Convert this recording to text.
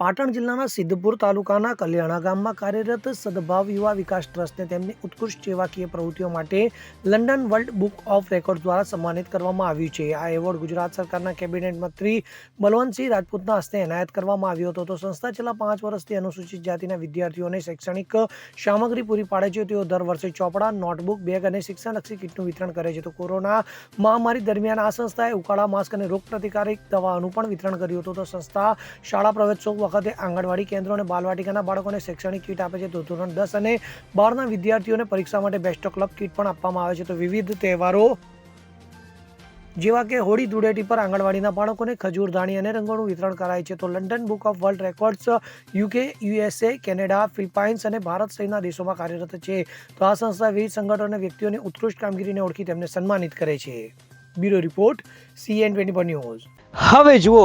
પાટણ જિલ્લાના સિદ્ધપુર તાલુકાના કલ્યાણા ગામમાં કાર્યરત સદભાવ યુવા વિકાસ ટ્રસ્ટને તેમની ઉત્કૃષ્ટ સેવાકીય પ્રવૃત્તિઓ માટે London world book of record દ્વારા સન્માનિત કરવામાં આવ્યું છે. આ એવોર્ડ ગુજરાત સરકારના કેબિનેટ મંત્રી બલવંતસિંહ રાજપૂતના હસ્તે એનાયત કરવામાં આવ્યો હતો. તો સંસ્થા છેલ્લા પાંચ વર્ષથી અનુસૂચિત જાતિના વિદ્યાર્થીઓને શૈક્ષણિક સામગ્રી પૂરી પાડે છે. તેઓ દર વર્ષે ચોપડા, નોટબુક, બેગ અને શિક્ષણલક્ષી કીટનું વિતરણ કરે છે. તો કોરોના મહામારી દરમિયાન આ સંસ્થાએ ઉકાળા માસ્ક અને રોગ પ્રતિકારક દવાનું પણ વિતરણ કર્યું હતું. તો સંસ્થા શાળા પ્રવેશોત્સવ વખતે આંગણવાડી કેન્દ્રો અને બાલવાટિકાના બાળકોને શૈક્ષણિક કીટ આપે છે. તો ધોરણ દસ અને બારના વિદ્યાર્થીઓને પરીક્ષા માટે બેસ્ટ ક્લબ કીટ પણ આપવામાં આવે છે. તો વિવિધ તહેવારો જેવા કે હોળી ધૂળેટી પર આંગણવાડીના બાળકોને ખજૂર, ધાણી અને રંગોનું વિતરણ કરાય છે. તો London book of world records, UK, USA, Canada, Philippines અને ભારત સહિતના દેશોમાં કાર્યરત છે. તો આ સંસ્થા વિવિધ સંગઠનો અને વ્યક્તિઓની ઉત્કૃષ્ટ કામગીરીને ઓળખી તેમને સન્માનિત કરે છે. Bureau report CN twenty news હવે જુઓ